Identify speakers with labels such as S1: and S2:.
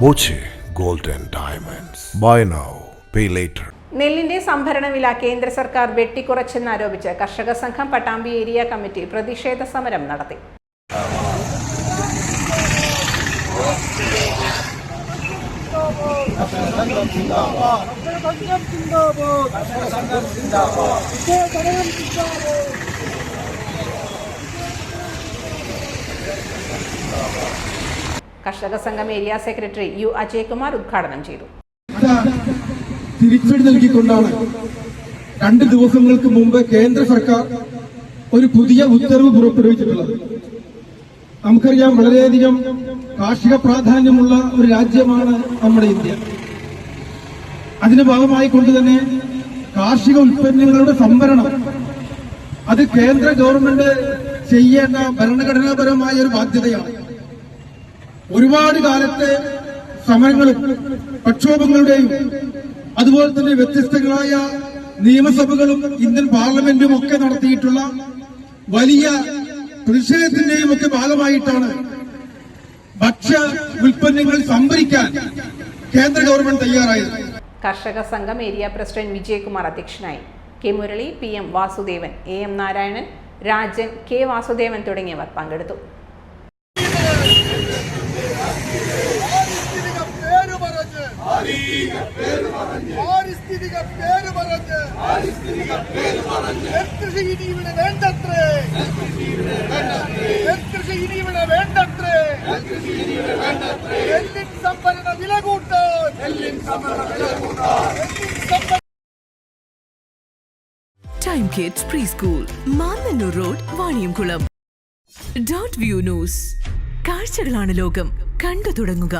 S1: Boche gold and diamonds. Buy now pay later
S2: നെല്ലിന്റെ സംഭരണ വില കേന്ദ്ര സർക്കാർ വെട്ടിക്കുറച്ചെന്നാരോപിച്ച് കർഷക സംഘം പട്ടാമ്പി ഏരിയ കമ്മിറ്റി പ്രതിഷേധ സമരം നടത്തി. കർഷക സംഘം ഏരിയ സെക്രട്ടറി യു അജയ്കുമാർ ഉദ്ഘാടനം ചെയ്തു.
S3: തിരിച്ചടി നൽകിക്കൊണ്ടാണ് രണ്ട് ദിവസങ്ങൾക്ക് മുമ്പ് കേന്ദ്ര സർക്കാർ ഒരു പുതിയ ഉത്തരവ് പുറപ്പെടുവിച്ചിട്ടുള്ളത്. നമുക്കറിയാം വളരെയധികം കാർഷിക പ്രാധാന്യമുള്ള ഒരു രാജ്യമാണ് നമ്മുടെ ഇന്ത്യ. അതിന്റെ ഭാഗമായി കൊണ്ട് തന്നെ കാർഷിക ഉൽപ്പന്നങ്ങളുടെ സംഭരണം അത് കേന്ദ്ര ഗവൺമെന്റ് ചെയ്യേണ്ട ഭരണഘടനാപരമായ ഒരു ബാധ്യതയാണ്. ഒരുപാട് കാലത്തെ സമരങ്ങളും പ്രക്ഷോഭങ്ങളുടെയും അതുപോലെ തന്നെ വ്യത്യസ്തങ്ങളായ നിയമസഭകളും ഇന്ത്യൻ പാർലമെന്റും ഒക്കെ നടത്തിയിട്ടുള്ള വലിയ പ്രതിഷേധത്തിന്റെയും ഒക്കെ ഭാഗമായിട്ടാണ് ഭക്ഷ്യ ഉൽപ്പന്നങ്ങൾ സംഭരിക്കാൻ കേന്ദ്ര ഗവൺമെന്റ് തയ്യാറായത്.
S2: കർഷക സംഘം ഏരിയ പ്രസിഡന്റ് വിജയകുമാർ അധ്യക്ഷനായി. K Murali P M Vasudevan A M Narayanan Rajan K Vasudevan തുടങ്ങിയവർ പങ്കെടുത്തു.
S4: പാരിസ്ഥിതിക പേര് പറഞ്ഞ്. നെൽകൃഷി ഇനി ഇവിടെ വേണ്ടത്രേ നെൽകൃഷി ഇനി ഇവിടെ വേണ്ടത്രേ നെല്ലിൻ സംഭരണ വില കൂട്ടാൻ നെല്ലിൻ സംഭരണ
S5: time kids preschool Mannanur road Vaniyamkulam dot view news കാഴ്ചകളാണ് ലോകം. കണ്ടു തുടങ്ങുക.